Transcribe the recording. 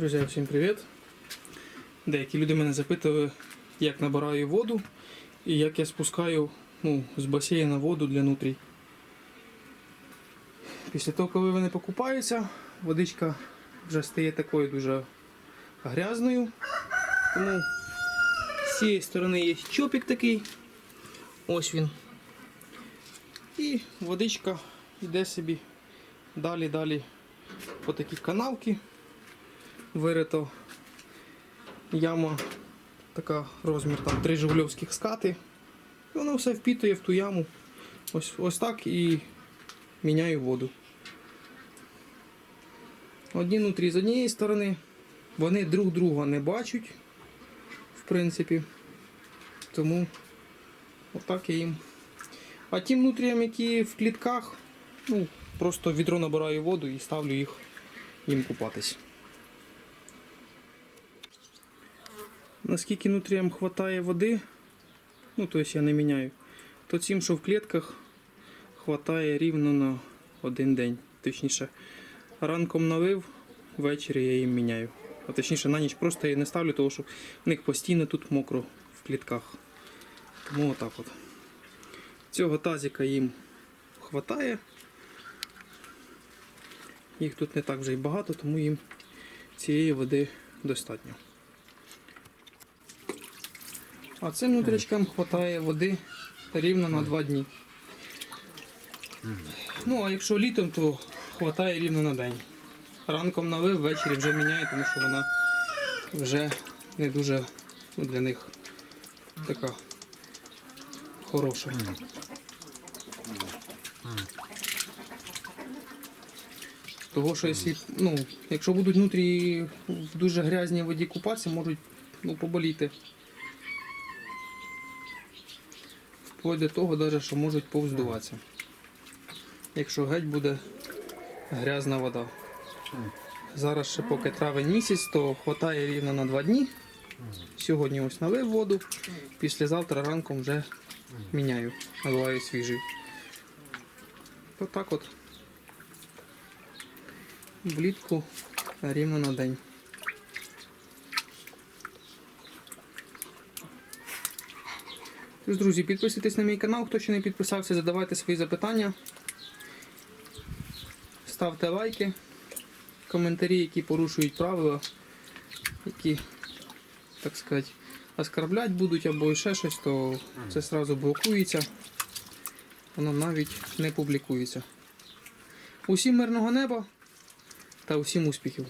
Друзі, всім привіт! Деякі люди мене запитували, як набираю воду і як я спускаю ну, з басейна воду для нутрій. Після того, коли вони покупаються, водичка вже стає такою дуже грязною. Тому з цієї сторони є чопік такий. Ось він. І водичка йде собі далі-далі по такій канавці вирито яма, така розмір там 3 жигульовських скати. І воно все впітує в ту яму. Ось, ось так і міняю воду. Одні нутрі з однієї сторони, вони друг друга не бачать, в принципі. Тому отак я їм. А тим нутріям, які в клітках, ну, просто відро набираю воду і ставлю їх їм купатись. Наскільки нутріям вистачає води, ну тобто я не міняю, то цим, що в клітках, вистачає рівно на один день. Точніше, ранком налив, ввечері я їм міняю. А точніше на ніч просто я не ставлю, тому що в них постійно тут мокро в клітках. Тому отак от. Цього тазика їм вистачає. Їх тут не так вже й багато, тому їм цієї води достатньо. А цим нутрячкам вистачає води рівно на 2 дні. Ну, а якщо літом, то вистачає рівно на день. Ранком налив, ввечері вже міняє, тому що вона вже не дуже ну, для них така хороша. Того, що якщо, ну, якщо будуть внутрі в дуже грязній воді купатися, можуть ну, поболіти. Вплоть до того, що можуть повздуватися. Якщо геть буде грязна вода. Зараз ще поки травень місяць, то вистачає рівно на 2 дні. Сьогодні ось налив воду, післязавтра ранком вже міняю, наливаю свіжий. Отак от. Влітку рівно на день. Тож, друзі, підписуйтесь на мій канал, хто ще не підписався, задавайте свої запитання. Ставте лайки, коментарі, які порушують правила, які, так сказати, оскорблять будуть або ще щось, то це одразу блокується. Воно навіть не публікується. Усім мирного неба та усім успіхів!